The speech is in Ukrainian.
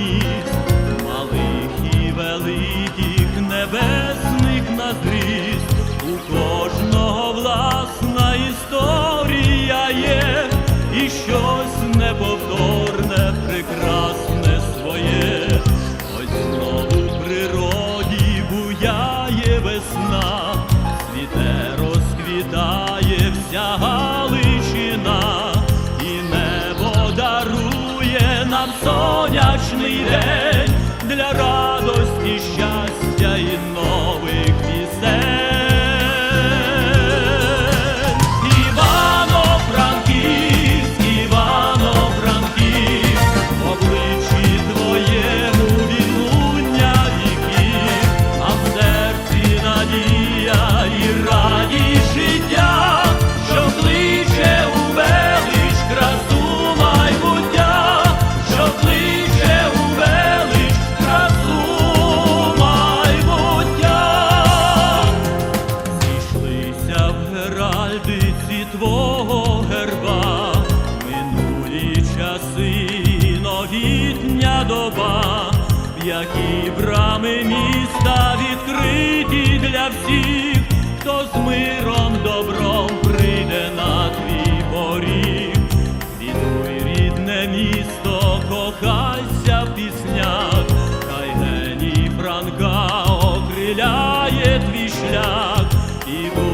міст, малих і великих небесних на. У кожного власна історія є, і щось неповторне, прекрасне своє. Ось знову в природі буяє весна, цвіте розквітає вся нам сонячний день для радості, щастя міста відкриті для всіх, хто з миром добром прийде на твій поріг, Відуй рідне місто, кохайся в піснях, хай гені Франка окриляє твій шлях. І